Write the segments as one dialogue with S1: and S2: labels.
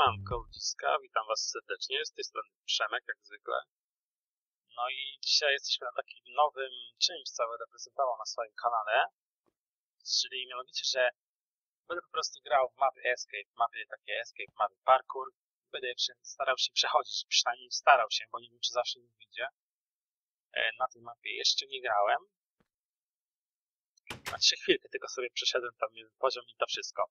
S1: Siemanko ludziska, witam was serdecznie, z tej strony Przemek, jak zwykle. No i dzisiaj jesteśmy na takim nowym czymś, co będę prezentował na swoim kanale, czyli mianowicie, że będę po prostu grał w mapy Escape, mapy takie Escape, mapy Parkour. Będę starał się przechodzić, przynajmniej starał się, bo nie wiem, czy zawsze mi wyjdzie. E, na tej mapie jeszcze nie grałem. Znaczy chwilkę tylko sobie przeszedłem tam jeden poziom i to wszystko.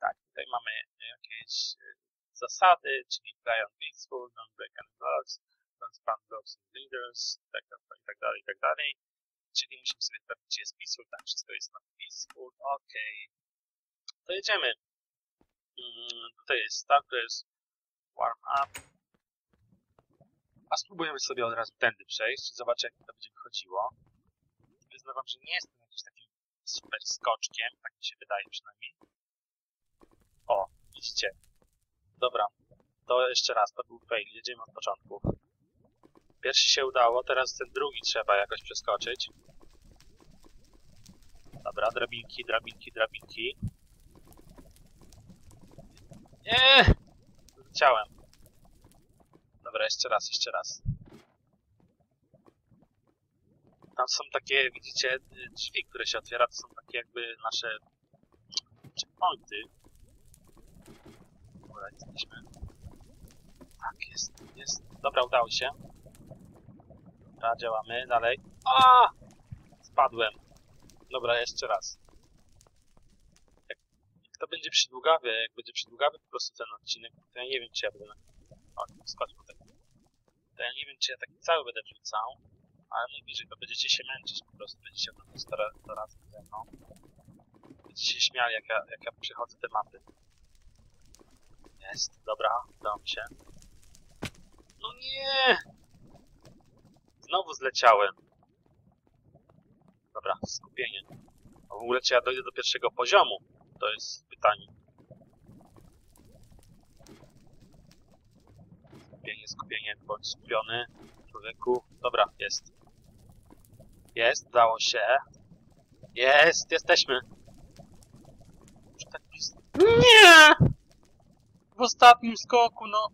S1: Tak, tutaj mamy jakieś e, zasady, czyli play on peaceful, don't break any blocks, don't spam blocks and leaders, tak, tak, tak dalej, i tak dalej. Czyli musimy sobie sprawdzić, czy jest peaceful, tak, wszystko jest na peaceful, ok. To jedziemy. Mm, tutaj jest starters, warm up. A spróbujemy sobie od razu tędy przejść, zobaczę jak to będzie wychodziło. Wyznawam, że nie jestem jakimś takim super skoczkiem, tak mi się wydaje przynajmniej. Widzicie. Dobra, to jeszcze raz, to był fail, jedziemy od początku. Pierwszy się udało, teraz ten drugi trzeba jakoś przeskoczyć. Dobra, drabinki, drabinki, drabinki. Nie! Chciałem. Dobra, jeszcze raz, jeszcze raz. Tam są takie, widzicie, drzwi, które się otwiera, to są takie jakby nasze checkpointy. Dobra, jesteśmy. Tak, jest, jest. Dobra, udało się. Dobra, działamy dalej. A! Spadłem. Dobra, jeszcze raz. Jak, jak to będzie przydługawy, jak będzie przydługawy po prostu ten odcinek, to ja nie wiem, czy ja będę... O, skocz tutaj. To ja nie wiem, czy ja taki cały będę wrzucał, ale najbliżej to będziecie się męczyć po prostu, będziecie oglądać to, to razem ze mną. Będziecie śmiali, jak ja, jak ja przechodzę te mapy. Jest, dobra, udało mi się. No nie! Znowu zleciałem. Dobra, skupienie. A w ogóle czy ja dojdę do pierwszego poziomu? To jest pytanie. Skupienie, skupienie, bądź skupiony. Człowieku. Dobra, jest. Jest, udało się. Jest, jesteśmy. Tak. Nie! W ostatnim skoku, no.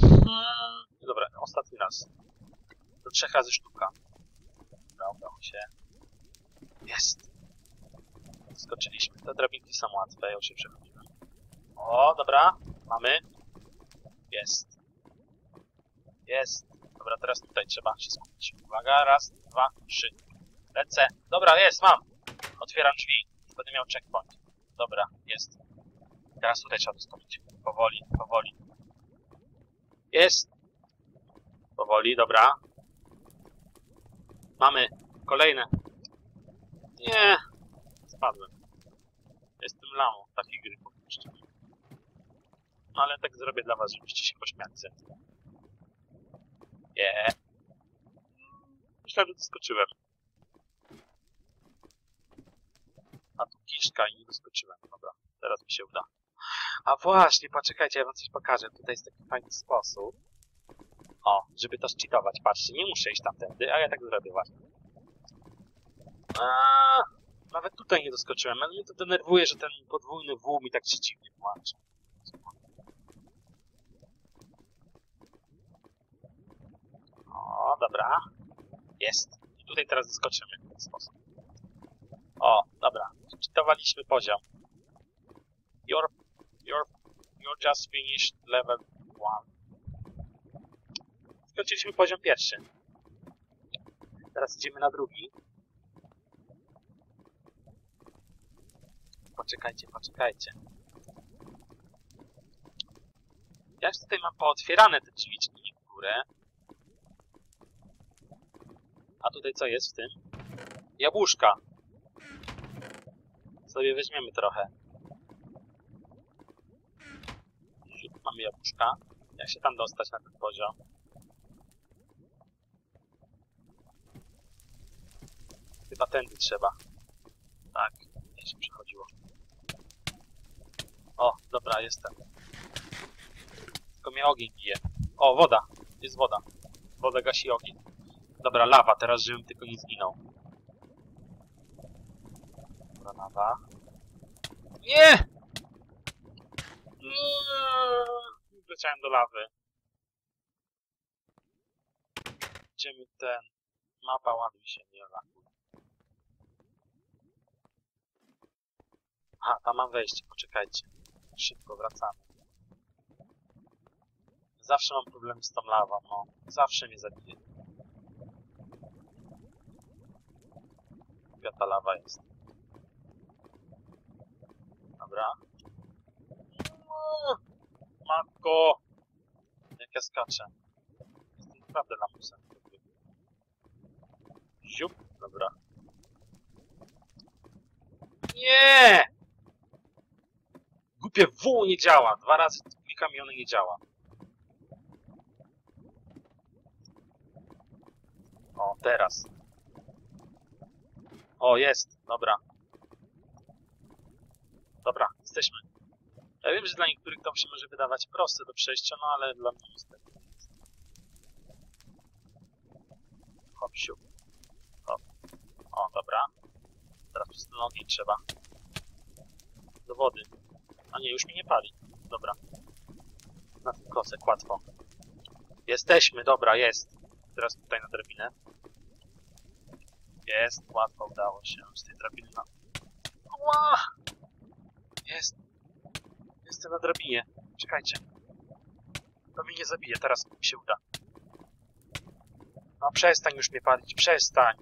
S1: Hmm. Dobra, ostatni raz. Do trzech razy sztuka. Dobra, udało się. Jest. Skoczyliśmy. Te drabinki są łatwe, ja już się przechodziłem. O, dobra. Mamy. Jest. Jest. Dobra, teraz tutaj trzeba się skupić. Uwaga, raz, dwa, trzy. Lecę. Dobra, jest, mam. Otwieram drzwi. Będę miał checkpoint. Dobra, jest. Teraz tutaj trzeba doskoczyć. Powoli, powoli. Jest. Powoli, dobra. Mamy kolejne. Nie. Spadłem. Jestem lamą takiej gry powtórzcie. No ale tak zrobię dla was, żebyście się pośmiali ze mnie. Yeah. Myślałem, że doskoczyłem. A tu kiszka i nie doskoczyłem. Dobra, teraz mi się uda. A właśnie, poczekajcie, ja wam coś pokażę. Tutaj jest taki fajny sposób. O, żeby to zcheatować. Patrzcie, nie muszę iść tamtędy, a ja tak zrobię właśnie. A, nawet tutaj nie doskoczyłem, ale mnie to denerwuje, że ten podwójny W mi tak się dziwnie włącza. O, dobra. Jest. I tutaj teraz doskoczymy w ten sposób. O, dobra. Czytowaliśmy poziom. You're, you're, you're just finished level 1. Skończyliśmy poziom pierwszy. Teraz idziemy na drugi. Poczekajcie, poczekajcie. Ja już tutaj mam pootwierane te drzwiczki w górę. A tutaj co jest w tym? Jabłuszka. Sobie weźmiemy trochę. Mamy jabłuszka. Jak się tam dostać na ten poziom? Chyba tędy trzeba. Tak, nie się przechodziło. O, dobra, jestem. Tylko mnie ogień bije. O, woda. Jest woda. Woda gasi ogień. Dobra, lawa, teraz żebym tylko nie zginął. Nie! Wleciałem do lawy. Idziemy ten... Mapa ładuj się, nie lakuj. Aha, tam mam wejście, poczekajcie. Szybko wracamy. Zawsze mam problem z tą lawą, no. Zawsze mnie zabije. Jaka ta lawa jest. Dobra. Matko! Jak ja skaczę. Jestem naprawdę lamusem. Ziup, dobra. Nie! Głupie W nie działa. Dwa razy klikam i ono nie działa. O, teraz. O, jest. Dobra. Dobra, jesteśmy. Ja wiem, że dla niektórych to się może wydawać proste do przejścia, no ale dla mnie niestety nie jest. Hop, siup. Hop. O, dobra. Teraz przez nogi trzeba. Do wody. A nie, już mi nie pali. Dobra. Na ten kosek, łatwo. Jesteśmy, dobra, jest. Teraz tutaj na drabinę. Jest, łatwo udało się z tej drabiny na... Ła! Jest. Jestem na drabinie. Czekajcie. To mnie nie zabije, teraz mi się uda. No przestań już mnie palić, przestań.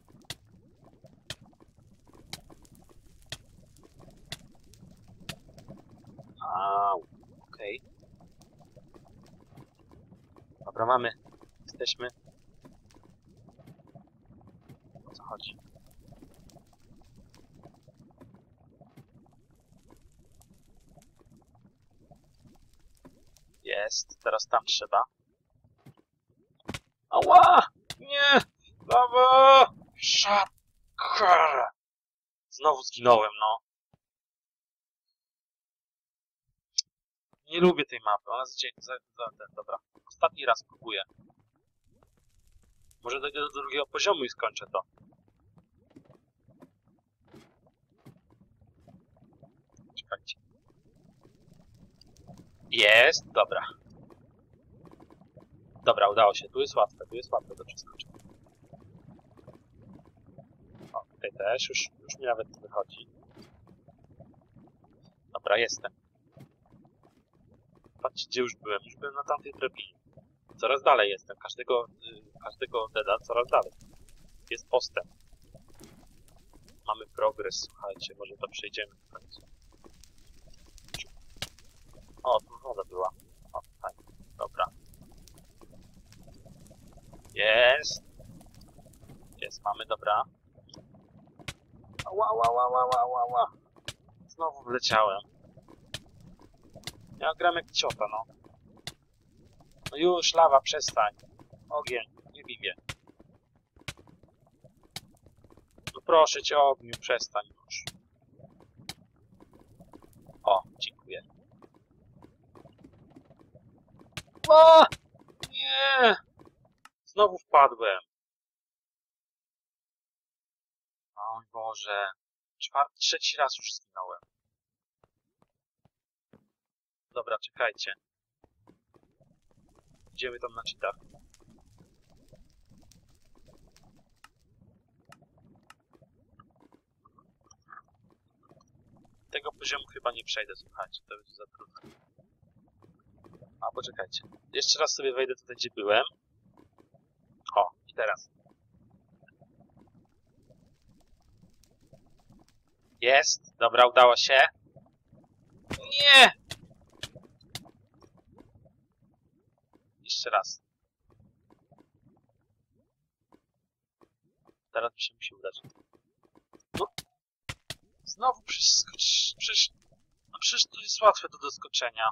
S1: Au, okej. Dobra, mamy. Jesteśmy. O co chodzi? Jest, teraz tam trzeba. Ała! Nie! Lawa! Szakar! Znowu zginąłem, no. Nie lubię tej mapy, ona za, za, za ten, dobra. Ostatni raz próbuję. Może dojdę do drugiego poziomu i skończę to. Czekajcie. Jest, dobra. Dobra, udało się. Tu jest łatwe, tu jest łatwe do przeskoczenia. O, tutaj też, już, już mi nawet wychodzi. Dobra, jestem. Patrzcie, gdzie już byłem. Już byłem na tamtej drabinie. Coraz dalej jestem. Każdego, y, każdego deda coraz dalej. Jest postęp. Mamy progres, słuchajcie. Może to przejdziemy w końcu. O, tu woda była. O, fajnie. Dobra. Jest. Jest, mamy, dobra. Ła, ła, ła, ła, ła, ła. Znowu wleciałem. Ja gram jak ciota, no. No już, lawa, przestań. Ogień, nie biję. No proszę cię, ogniu, przestań już. O, dziękuję. O! Nie! Znowu wpadłem. O Boże. Trzeci raz już zginąłem. Dobra, czekajcie. Idziemy tam na cheatach. Tego poziomu chyba nie przejdę, słuchajcie, to będzie za trudne. Poczekajcie. Jeszcze raz sobie wejdę tutaj, gdzie byłem. O, i teraz. Jest, dobra, udało się. Nie! Jeszcze raz. Teraz mi się musi udać. No. Znowu przeskocz... Przecież... No przecież to jest łatwe do doskoczenia.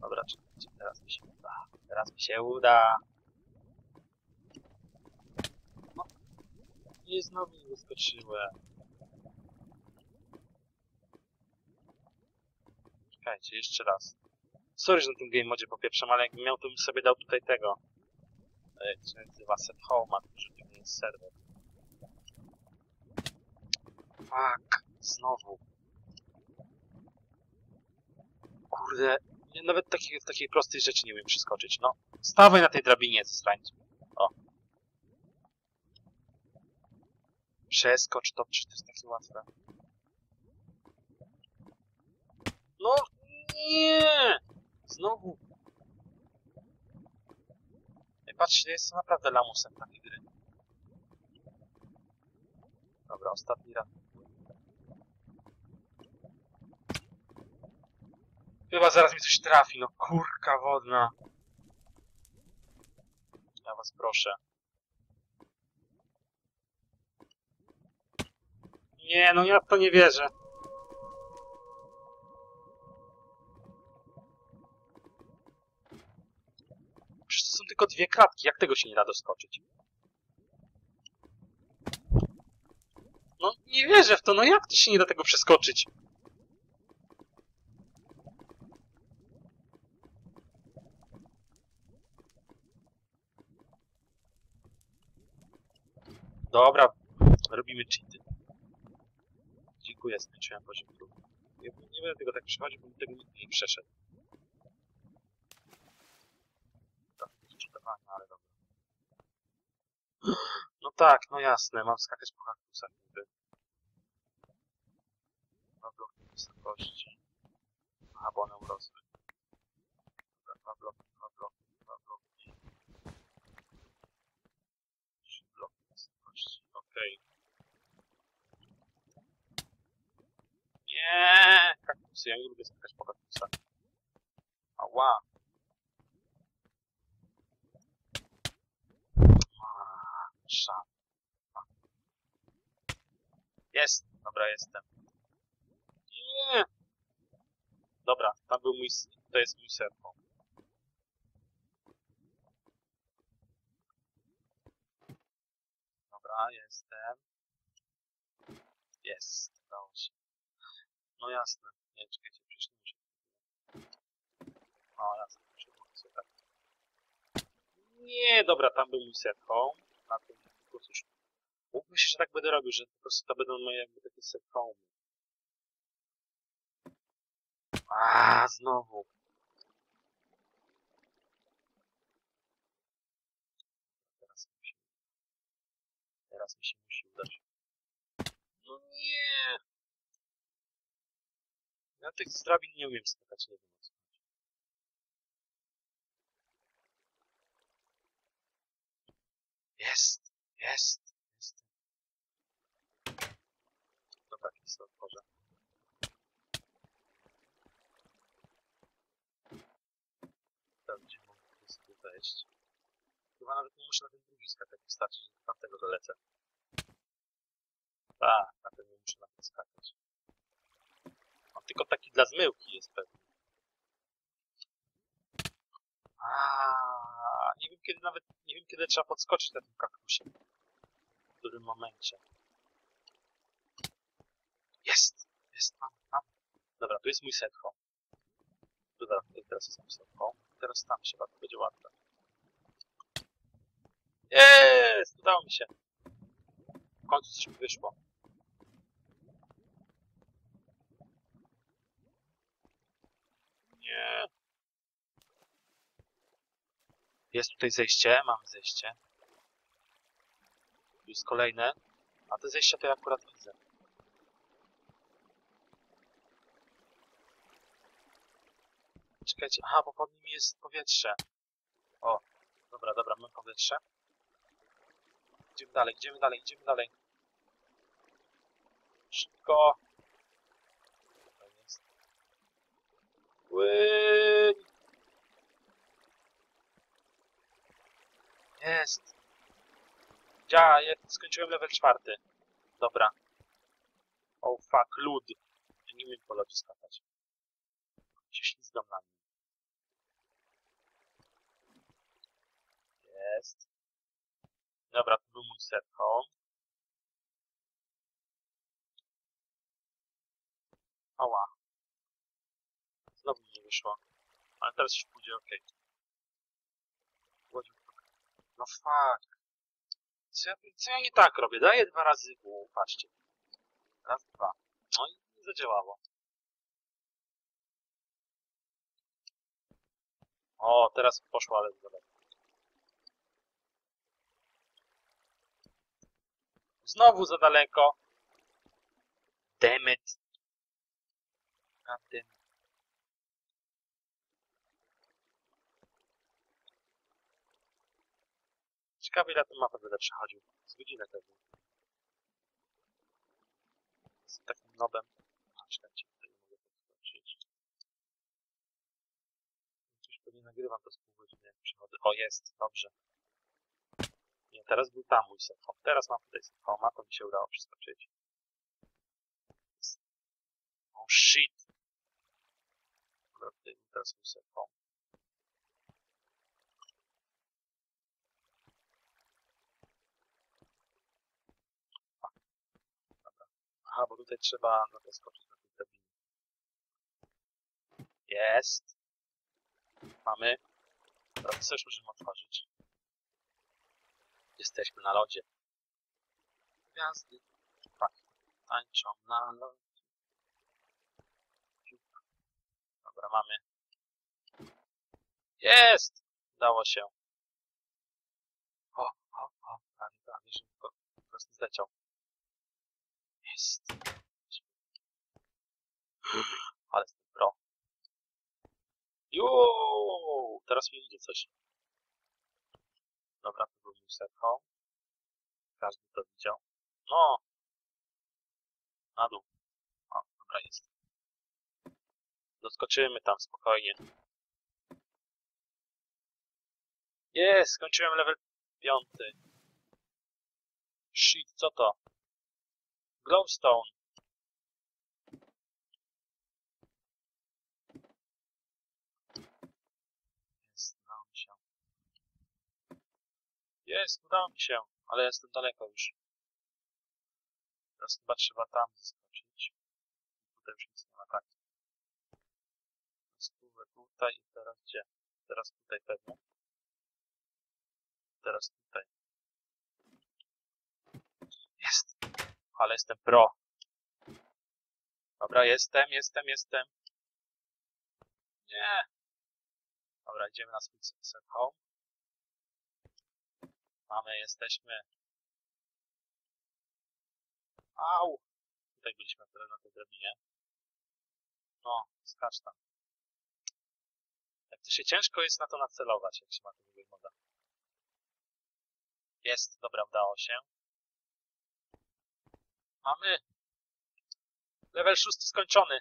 S1: Dobra, czekajcie, teraz mi się uda. Teraz mi się uda. No. Nie, znowu nie doskoczyłem. Czekajcie, jeszcze raz. Sorry, że na tym game modzie popieprzam, ale jakbym miał, to bym sobie dał tutaj tego. E, Jak się nazywa? Set Home, a to nie jest serwer. Fuck. Znowu. Kurde. Nawet takiej, w takiej prostej rzeczy nie umiem przeskoczyć. No. Stawaj na tej drabinie, strańcu. O. Przeskocz to, czy to jest takie łatwe. No, nie! Znowu. Ej, patrzcie, jest naprawdę lamusem takiej gry. Dobra, ostatni raz. Chyba zaraz mi coś trafi, no kurka wodna. Ja was proszę. Nie, no ja w to nie wierzę. Przecież to są tylko dwie klatki, jak tego się nie da doskoczyć? No nie wierzę w to, no jak to się nie da tego przeskoczyć? Dobra, robimy cheaty. Dziękuję, skończyłem poziom drugi. Nie, nie będę tego tak przechodził, bo bym tego nigdy nie przeszedł. Tak, cheatowanie, ale dobra. No tak, no jasne, mam skakać po kaktusach niby. Dwa bloki wysokości. Aha, bo one urosły. Dobra, dwa bloki, dwa bloki. Trzy bloki okej. Nie, kaktusy, ja nie lubię skakać po kaktusach. Ała. Szan. Jest, dobra, jestem. Nie. Dobra, tam był mój, to jest mój serwo. Dobra, jestem. Jest, udało się. No jasne. Nie, czekajcie, przecież nie muszę. Jasne, muszę słuchać. Nie, dobra, tam był mój set home. Na tym prostu już... Mógłbym się, że tak będę robił, że po prostu to będą moje jakby takie set home. A, znowu. Teraz mi się... Teraz mi się musi udać. No nie! Ja tych drabin nie umiem skakać, nie wiem o co chodzi. Jest! Jest! Jest! Dobra, jest otworzę. Tam gdzie mogę po wejść. Chyba nawet nie muszę na ten drugi skakać, wystarczy, że do tamtego dolecę. Tak, na nie muszę na ten skakać. On tylko taki dla zmyłki jest pewnie. A, nie wiem kiedy nawet, nie wiem kiedy trzeba podskoczyć na tym kaktusie. W którym momencie. Jest! Jest, mam, mam. Dobra, tu jest mój set home. Dobra, teraz jest mój. Teraz tam się to będzie łatwe. Jest! Udało mi się. W końcu coś mi wyszło. Nie. Jest tutaj zejście, mamy zejście. Tu jest kolejne. A te zejścia to ja akurat widzę. Czekajcie, aha, bo pod nimi jest powietrze. O, dobra, dobra, mamy powietrze. Idziemy dalej, idziemy dalej, idziemy dalej. Szybko. Tutaj jest. Płyń! Jest. Ja, ja skończyłem level czwarty. Dobra. Oh fuck, lód. Ja nie umiem po lodzie skakać. Się ślizgam na nim. Jest. Dobra, to był mój set home. Ała. Nie wyszło. Ale teraz już pójdzie ok. No fuck. Co ja, co ja nie tak robię? Daję dwa razy w patrzcie. Raz, dwa. No i nie zadziałało. O, teraz poszło, ale daleko. Znowu za daleko. Damn it. God Ciekawe ile tę mapę będę przechodził. Z godzinę pewnie. Z takim nobem. A, czekajcie, tutaj nie mogę podskoczyć. Coś pewnie nagrywam to z pół godziny, jak przychodzę. O, jest, dobrze. Nie, teraz był tam mój set home. Teraz mam tutaj set home, a to mi się udało przeskoczyć. Oh shit. Dobra, tutaj teraz mój set home. Aha, bo tutaj trzeba na to skoczyć na tej drabinie. Jest. Mamy. Teraz też możemy otworzyć. Jesteśmy na lodzie. Gwiazdy. Tak. Tańczą na lodzie. Dobra, mamy. Jest! Udało się. O, o, o. Prawie, prawie, że po prostu zleciał. Jest. Ale jestem pro. Juuu! Teraz mi idzie coś. Dobra, to był home. Każdy to widział. No! Na dół. O, dobra, jest. Doskoczymy tam spokojnie. Jest! Skończyłem level piąty. Shit, co to? Glowstone. Jest, udało mi się. Ale jestem daleko już. Teraz chyba trzeba tam zeskoczyć. Tutaj już nic nie ma, tak? Tutaj i teraz gdzie? Teraz tutaj pewnie. Teraz tutaj. Jest! Ale jestem pro. Dobra, jestem, jestem, jestem. Nie. Dobra, idziemy na swój set home. Mamy, jesteśmy. Au! Tutaj byliśmy teraz na tej drabinie. No, skacz tam. Jak to się ciężko jest na to nacelować, jak się ma tego moda. Jest, dobra, udało się. Mamy. Level szósty skończony.